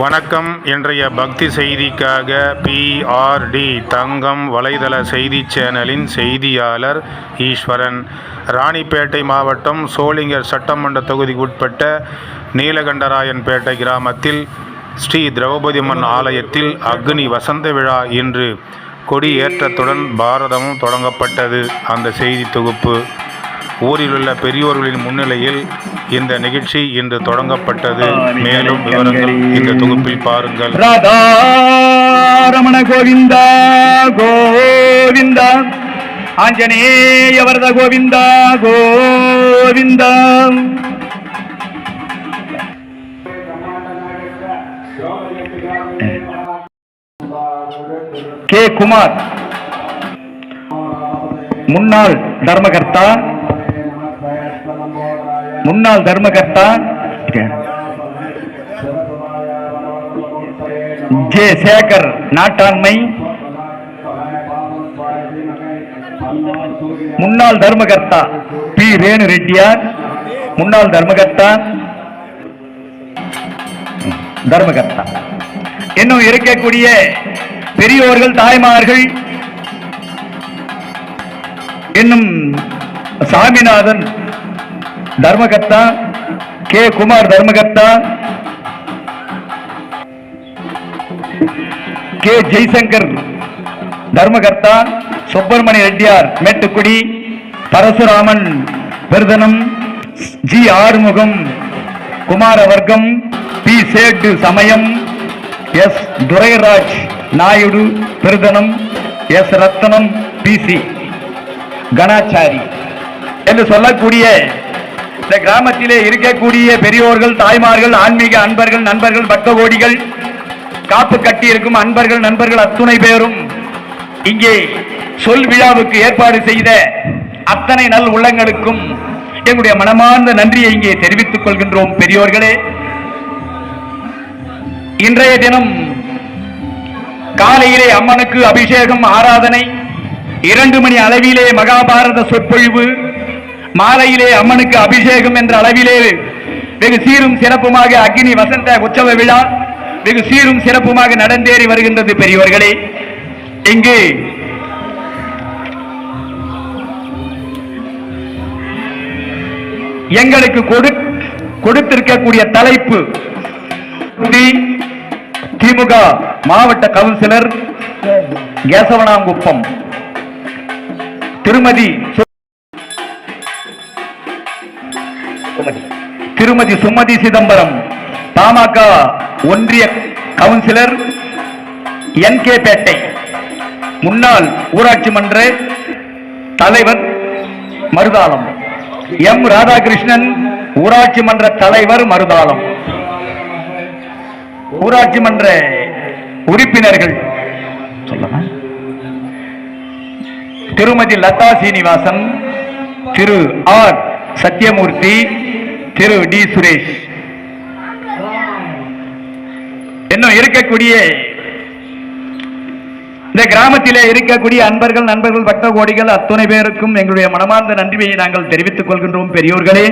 வணக்கம். இன்றைய பக்தி செய்திக்காக பிஆர்டி தங்கம் வலைதள செய்தி சேனலின் செய்தியாளர் ஈஸ்வரன். ராணிப்பேட்டை மாவட்டம் சோளிங்கர் சட்டமன்ற தொகுதிக்கு உட்பட்ட நீலகண்டராயன்பேட்டை கிராமத்தில் ஸ்ரீ திரௌபதியம்மன் ஆலயத்தில் அக்னி வசந்த விழா இன்று கொடியேற்றத்துடன் பாரதமும் தொடங்கப்பட்டது. அந்த செய்தி தொகுப்பு. ஊரிலுள்ள பெரியோர்களின் முன்னிலையில் இந்த நிகழ்ச்சி இன்று தொடங்கப்பட்டது. மேலும் விவரங்கள் இந்த தொகுப்பில் பாருங்கள். ரமண கோவிந்தா கோவிந்தா ஆஞ்சநேயவரத கோவிந்தா கோவிந்தா. கே. குமார் முன்னாள் தர்மகர்த்தா முன்னாள் தர்மகர்த்தா ஜே சேகர் நாட்டாண்மை. முன்னாள் தர்மகர்த்தா பி ரேணு ரெட்டியார் முன்னாள் தர்மகர்த்தா. தர்மகர்த்தா. இன்னும் இருக்கக்கூடிய பெரியோர்கள் தாய்மார்கள். இன்னும் சாமிநாதன் தர்மகர்த்தா கே. குமார் தர்மகர்த்தா கே. ஜெய்சங்கர் தர்மகர்த்தா சுப்பிரமணிய ரெட்டியார் மேட்டுக்குடி பரசுராமன் விருதனம் ஜி. ஆறுமுகம் குமாரவர்க்கம் பி. சேட்டு சமயம் S. Durairaj Naidu Viruthanam S. Rathanam PC Kanachari. என்று சொல்லக்கூடிய இந்த கிராமத்திலே இருக்கக்கூடிய பெரியோர்கள் தாய்மார்கள் ஆன்மீக அன்பர்கள் நண்பர்கள் பக்த கோடிகள் காப்பு கட்டி இருக்கும் அன்பர்கள் நண்பர்கள் அத்துணை பேரும் இங்கே சொல் விழாவுக்கு ஏற்பாடு செய்த அத்தனை நல் உள்ளங்களுக்கும் எங்களுடைய மனமார்ந்த நன்றியை இங்கே தெரிவித்துக் கொள்கின்றோம் பெரியோர்களே. இன்றைய தினம் காலையிலே அம்மனுக்கு அபிஷேகம் ஆராதனை இரண்டு மணி அளவிலே மகாபாரத சொற்பொழிவு மாலையிலே அம்மனுக்கு அபிஷேகம் என்ற அளவிலே வெகு சீரும் சிறப்புமாக அக்னி வசந்த உற்சவ விழா வெகு சீரும் சிறப்புமாக நடந்தேறி வருகின்றது பெரியவர்களே இங்கு எங்களுக்கு கொடு கொடுத்திருக்கக்கூடிய தலைப்பு திமுக மாவட்ட கவுன்சிலர் கேசவனாங்குப்பம் திருமதி திருமதி சுமதி சிதம்பரம் பாமக ஒன்றிய கவுன்சிலர் என் கே பேட்டை. முன்னாள் ஊராட்சி மன்ற தலைவர் மருதாளம். எம் ராதாகிருஷ்ணன் ஊராட்சி மன்ற தலைவர் மருதாளம். ஊராட்சி மன்ற உறுப்பினர்கள். சொல்லலாம் திருமதி லதா சீனிவாசன் திரு ஆர் சத்யமூர்த்தி திரு டி சுரேஷ். இன்னும் இருக்கக்கூடிய இந்த கிராமத்திலே இருக்கக்கூடிய அன்பர்கள் நண்பர்கள் பக்த கோடிகள் அத்துணை பேருக்கும் எங்களுடைய மனமார்ந்த நன்றியை நாங்கள் தெரிவித்துக் கொள்கின்றோம் பெரியோர்களே.